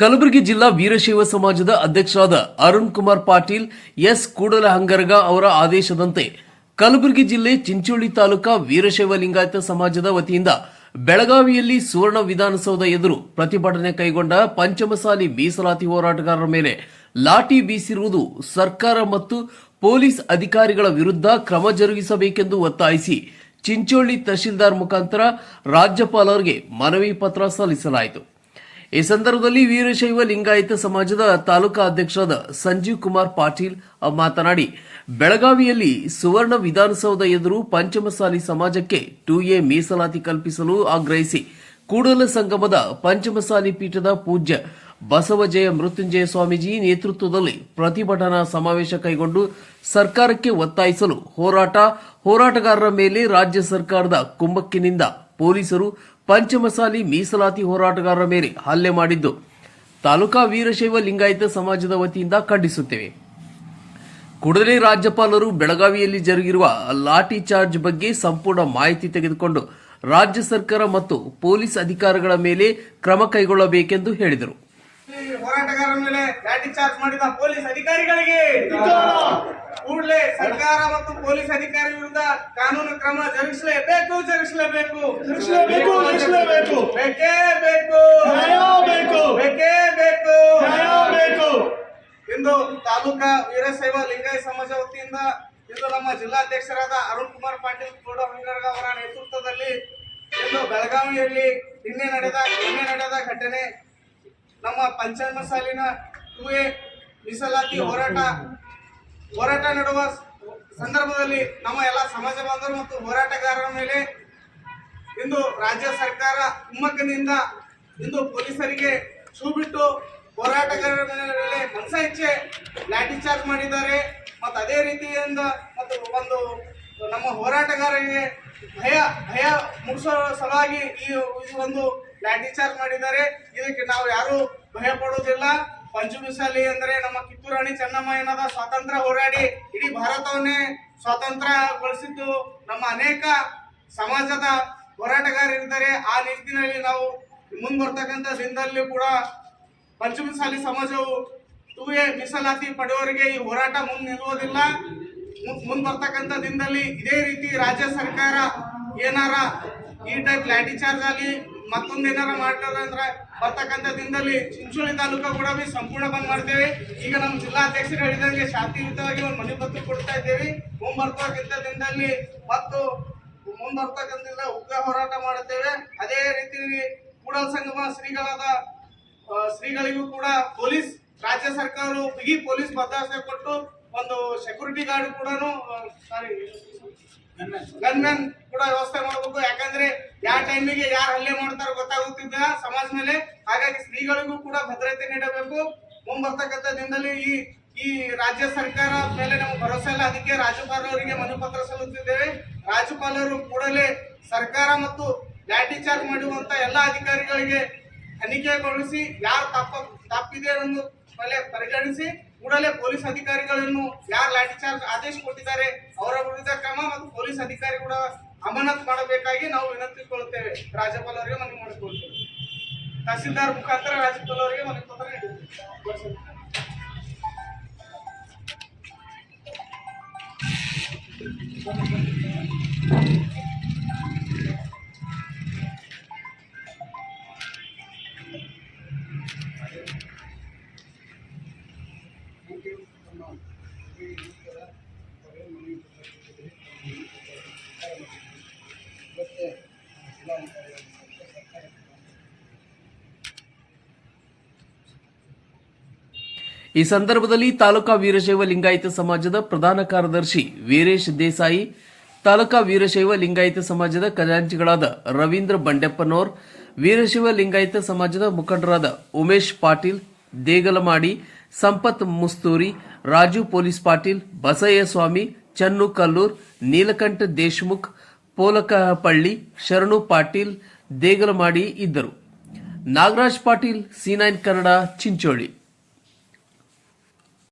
ಕಲಬುರಗಿ ಜಿಲ್ಲಾ ವೀರಶೈವ ಸಮಾಜದ ಅಧ್ಯಕ್ಷರಾದ ಅರುಣ್ ಕುಮಾರ್ ಪಾಟೀಲ್, ಎಸ್ ಕೂಡಲಹಂಗರಗ ಅವರ ಆದೇಶದಂತೆ ಕಲಬುರಗಿ ಜಿಲ್ಲೆ ಚಿಂಚೋಳಿ ತಾಲೂಕಾ ವೀರಶೈವ ಲಿಂಗಾಯತ ಸಮಾಜದ ವತಿಯಿಂದ ಬೆಳಗಾವಿಯಲ್ಲಿ ಸುವರ್ಣ ವಿಧಾನಸೌಧ ಎದುರು ಪ್ರತಿಭಟನೆ ಕೈಗೊಂಡ ಪಂಚಮಸಾಲಿ ಮೀಸಲಾತಿ ಹೋರಾಟಗಾರರ ಮೇಲೆ ಲಾಠಿ ಬೀಸಿರುವುದು ಸರ್ಕಾರ ಮತ್ತು ಪೊಲೀಸ್ ಅಧಿಕಾರಿಗಳ ವಿರುದ್ಧ ಕ್ರಮ ಜರುಗಿಸಬೇಕೆಂದು ಒತ್ತಾಯಿಸಿ ಚಿಂಚೋಳಿ ತಹಶೀಲ್ದಾರ್ ಮುಖಾಂತರ ರಾಜ್ಯಪಾಲರಿಗೆ ಮನವಿ ಪತ್ರ ಸಲ್ಲಿಸಲಾಯಿತು. ಈ ಸಂದರ್ಭದಲ್ಲಿ ವೀರಶೈವ ಲಿಂಗಾಯತ ಸಮಾಜದ ತಾಲೂಕಾ ಅಧ್ಯಕ್ಷರಾದ ಸಂಜೀವ್ ಕುಮಾರ್ ಪಾಟೀಲ್ ಮಾತನಾಡಿ, ಬೆಳಗಾವಿಯಲ್ಲಿ ಸುವರ್ಣ ವಿಧಾನಸೌಧ ಎದುರು ಪಂಚಮಸಾಲಿ ಸಮಾಜಕ್ಕೆ ಟು ಎ ಮೀಸಲಾತಿ ಕಲ್ಪಿಸಲು ಆಗ್ರಹಿಸಿ, ಕೂಡಲ ಸಂಗಮದ ಪಂಚಮಸಾಲಿ ಪೀಠದ ಪೂಜ್ಯ ಬಸವಜಯ ಮೃತ್ಯುಂಜಯ ಸ್ವಾಮೀಜಿ ನೇತೃತ್ವದಲ್ಲಿ ಪ್ರತಿಭಟನಾ ಸಮಾವೇಶ ಕೈಗೊಂಡು ಸರ್ಕಾರಕ್ಕೆ ಒತ್ತಾಯಿಸಲು ಹೋರಾಟ, ಹೋರಾಟಗಾರರ ಮೇಲೆ ರಾಜ್ಯ ಸರ್ಕಾರದ ಕುಮ್ಮಕ್ಕಿನಿಂದ ಪೊಲೀಸರು ಪಂಚಮಸಾಲಿ ಮೀಸಲಾತಿ ಹೋರಾಟಗಾರರ ಮೇಲೆ ಹಲ್ಲೆ ಮಾಡಿದ್ದು ತಾಲೂಕಾ ವೀರಶೈವ ಲಿಂಗಾಯತ ಸಮಾಜದ ವತಿಯಿಂದ ಖಂಡಿಸುತ್ತೇವೆ. ಕೂಡಲೇ ರಾಜ್ಯಪಾಲರು ಬೆಳಗಾವಿಯಲ್ಲಿ ಜರುಗಿರುವ ಲಾಠಿ ಚಾರ್ಜ್ ಬಗ್ಗೆ ಸಂಪೂರ್ಣ ಮಾಹಿತಿ ತೆಗೆದುಕೊಂಡು ರಾಜ್ಯ ಸರ್ಕಾರ ಮತ್ತು ಪೊಲೀಸ್ ಅಧಿಕಾರಿಗಳ ಮೇಲೆ ಕ್ರಮ ಕೈಗೊಳ್ಳಬೇಕೆಂದು ಹೇಳಿದರು. ಹೋರಾಟಗಾರರ ಮೇಲೆ ಲಾಠಿ ಚಾರ್ಜ್ ಮಾಡಿದ ಪೊಲೀಸ್ ಅಧಿಕಾರಿಗಳಿಗೆ ಕೂಡಲೇ ಸರ್ಕಾರ ಮತ್ತು ಪೊಲೀಸ್ ಅಧಿಕಾರಿ ವಿರುದ್ಧ ಕಾನೂನು ಕ್ರಮ ಜರುಗಿಸಲೇಬೇಕು ಜರುಗಿಸಲೇಬೇಕು. ಜರುಗಿಸಲೇಬೇಕು, ಜರುಗಿಸಲೇಬೇಕು. ಬೇಕೇ ಬೇಕು. ಬೇಕು. ಬೇಕೇ ಬೇಕು. ಇಂದು ತಾಲೂಕಾ ವೀರಶೈವ ಲಿಂಗಾಯ ಸಮಾಜ ವತಿಯಿಂದ ಇಂದು ನಮ್ಮ ಜಿಲ್ಲಾಧ್ಯಕ್ಷರಾದ ಅರುಣ್ ಕುಮಾರ್ ಪಾಟೀಲ್ ಗೌಡ ಅವರ ನೇತೃತ್ವದಲ್ಲಿ ಇಂದು ಬೆಳಗಾವಿಯಲ್ಲಿ ನಿನ್ನೆ ನಡೆದ ನಿನ್ನೆ ನಡೆದ ಘಟನೆ ನಮ್ಮ ಪಂಚಾಯತ್ ಸಾಲಿನ ಟೂ ಮೀಸಲಾತಿ ಹೋರಾಟ ಹೋರಾಟ ನಡುವ ಸಂದರ್ಭದಲ್ಲಿ ನಮ್ಮ ಎಲ್ಲ ಸಮಾಜ ಬಾಂಧವರು ಮತ್ತು ಹೋರಾಟಗಾರರ ಮೇಲೆ ಇಂದು ರಾಜ್ಯ ಸರ್ಕಾರ ಕುಮ್ಮಕ್ಕನಿಂದ ಇಂದು ಪೊಲೀಸರಿಗೆ ಶೂ ಬಿಟ್ಟು ಹೋರಾಟಗಾರರ ಮೇಲೆ ಮನಸ ಹೆಚ್ಚೆ ಲಾಠಿ ಚಾರ್ಜ್ ಮಾಡಿದ್ದಾರೆ. ಮತ್ತು ಅದೇ ರೀತಿಯಿಂದ ಮತ್ತು ಒಂದು ನಮ್ಮ ಹೋರಾಟಗಾರರಿಗೆ ಭಯ ಭಯ ಮುಗಿಸೋ ಸಲುವಾಗಿ ಈ ಒಂದು ಲಾಠಿ ಚಾರ್ಜ್ ಮಾಡಿದ್ದಾರೆ. ಇದಕ್ಕೆ ನಾವು ಯಾರು ಭಯ ಪಡುವುದಿಲ್ಲ. ಪಂಚಮಿಸಾಲಿ ಅಂದ್ರೆ ನಮ್ಮ ಕಿತ್ತೂರು ರಾಣಿ ಚೆನ್ನಮ್ಮ ಏನದ ಸ್ವಾತಂತ್ರ್ಯ ಹೋರಾಡಿ ಇಡೀ ಭಾರತವನ್ನೇ ಸ್ವಾತಂತ್ರ್ಯಗೊಳಿಸಿದ್ದು ನಮ್ಮ ಅನೇಕ ಸಮಾಜದ ಹೋರಾಟಗಾರರಿದ್ದಾರೆ ಆ ನಿಟ್ಟಿನಲ್ಲಿ ನಾವು ಮುಂದೆ ಬರ್ತಕ್ಕಂಥ ದಿನದಲ್ಲಿ ಕೂಡ ಪಂಚಮಸಾಲಿ ಸಮಾಜವು ಟೂ ಎ ಮೀಸಲಾತಿ ಪಡೆಯೋರಿಗೆ ಈ ಹೋರಾಟ ಮುಂದೆ ನಿಲ್ಲುವುದಿಲ್ಲ. ಮುಂದೆ ಬರ್ತಕ್ಕಂಥ ದಿನದಲ್ಲಿ ಇದೇ ರೀತಿ ರಾಜ್ಯ ಸರ್ಕಾರ ಏನಾರ ಈ ಟೈಪ್ ಲಾಠಿ ಚಾರ್ಜ್ ಆಗಲಿ ಮತ್ತೊಂದು ಏನಾರ ಮಾಡ್ತಾರೆ ಅಂದ್ರೆ ಬರ್ತಕ್ಕಂಥ ದಿನದಲ್ಲಿ ಚಿಂಚೋಳಿ ತಾಲೂಕು ಕೂಡ ಸಂಪೂರ್ಣ ಬಂದ್ ಮಾಡ್ತೇವೆ. ಈಗ ನಮ್ಮ ಜಿಲ್ಲಾಧ್ಯಕ್ಷರು ಹೇಳಿದಂಗೆ ಶಾಂತಿಯುತವಾಗಿ ಒಂದು ಮನೆ ಬತ್ತು ಕೊಡ್ತಾ ಇದ್ದೇವೆ. ಮುಂಬರ್ತಕ್ಕಂಥ ದಿನದಲ್ಲಿ ಮತ್ತು ಮುಂಬರ್ತಕ್ಕಂಥ ಉಗ್ರ ಹೋರಾಟ ಮಾಡುತ್ತೇವೆ. ಅದೇ ರೀತಿ ಕೂಡಲ್ ಸಂಗಮ ಶ್ರೀಗಳಾದ ಶ್ರೀಗಳಿಗೂ ಕೂಡ ಪೊಲೀಸ್, ರಾಜ್ಯ ಸರ್ಕಾರವು ಬಿಗಿ ಪೊಲೀಸ್ ಭದ್ರತೆ ಕೊಟ್ಟು ಒಂದು ಸೆಕ್ಯೂರಿಟಿ ಗಾರ್ಡ್ ಕೂಡ ಸಾರಿ ಗನ್ಮ್ಯಾನ್ ಕೂಡ ವ್ಯವಸ್ಥೆ ಮಾಡಬೇಕು. ಯಾಕಂದ್ರೆ ಯಾವ ಟೈಮಿಗೆ ಯಾರು ಹಲ್ಲೆ ಮಾಡ್ತಾರೋ ಗೊತ್ತಾಗುತ್ತಿದ್ದ ಸಮಾಜ ಮೇಲೆ. ಹಾಗಾಗಿ ಸ್ತ್ರೀಗಳಿಗೂ ಕೂಡ ಭದ್ರತೆ ನೀಡಬೇಕು. ಮುಂಬರ್ತಕ್ಕಂಥ ದಿನದಲ್ಲಿ ಈ ಈ ರಾಜ್ಯ ಸರ್ಕಾರ ಮೇಲೆ ನಮ್ಗೆ ಭರವಸೆ ಇಲ್ಲ. ಅದಕ್ಕೆ ರಾಜ್ಯಪಾಲರಿಗೆ ಮನುಪತ್ರ ಪತ್ರ ಸಲ್ಲಿಸುತ್ತಿದ್ದೇವೆ ರಾಜ್ಯಪಾಲರು ಕೂಡಲೇ ಸರ್ಕಾರ ಮತ್ತು ಲ್ಯಾಟಿ ಚಾರ್ಜ್ ಮಾಡುವಂತ ಎಲ್ಲ ಅಧಿಕಾರಿಗಳಿಗೆ ತನಿಖೆಗೊಳಿಸಿ ಯಾರು ತಪ್ಪ, ತಪ್ಪಿದೆ ಅನ್ನೋದು ಪರಿಗಣಿಸಿ ಕೂಡಲೇ ಪೊಲೀಸ್ ಅಧಿಕಾರಿಗಳನ್ನು ಯಾರು ಲಾಠಿ ಚಾರ್ಜ್ ಆದೇಶ ಕೊಟ್ಟಿದ್ದಾರೆ, ಅವರ ವಿರುದ್ಧ ಕ್ರಮ ಮತ್ತು ಪೊಲೀಸ್ ಅಧಿಕಾರಿ ಕೂಡ ಅಮಾನತ್ ಮಾಡಬೇಕಾಗಿ ನಾವು ವಿನಂತಿಸಿಕೊಳ್ಳುತ್ತೇವೆ ರಾಜ್ಯಪಾಲರಿಗೆ ಮನವಿ ಮಾಡಿಕೊಳ್ತೇವೆ ತಹಸೀಲ್ದಾರ್ ಮುಖಾಂತರ ರಾಜ್ಯಪಾಲರಿಗೆ ಮನವಿ ಪತ್ರ ನೀಡುತ್ತೇವೆ. ಈ ಸಂದರ್ಭದಲ್ಲಿ ತಾಲೂಕಾ ವೀರಶೈವ ಲಿಂಗಾಯತ ಸಮಾಜದ ಪ್ರಧಾನ ಕಾರ್ಯದರ್ಶಿ ವೀರೇಶ್ ದೇಸಾಯಿ, ತಾಲೂಕಾ ವೀರಶೈವ ಲಿಂಗಾಯತ ಸಮಾಜದ ಖಜಾಂಚಿಗಳಾದ ರವೀಂದ್ರ ಬಂಡೆಪ್ಪನೋರ್, ವೀರಶೈವ ಲಿಂಗಾಯತ ಸಮಾಜದ ಮುಖಂಡರಾದ ಉಮೇಶ್ ಪಾಟೀಲ್, ದೇಗಲಮಾಡಿ ಸಂಪತ್ ಮುಸ್ತೂರಿ ರಾಜು ಪೊಲೀಸ್ ಪಾಟೀಲ್ ಬಸಯ್ಯ ಸ್ವಾಮಿ ಚನ್ನು ಕಲ್ಲೂರ್, ನೀಲಕಂಠ ದೇಶ್ಮುಖ್, ಪೋಲಕಪಳ್ಳಿ, ಶರಣು ಪಾಟೀಲ್, ದೇಗಲಮಾಡಿ ಇದ್ದರು. Nagaraj Patil, C nine Kannada, Chincholi.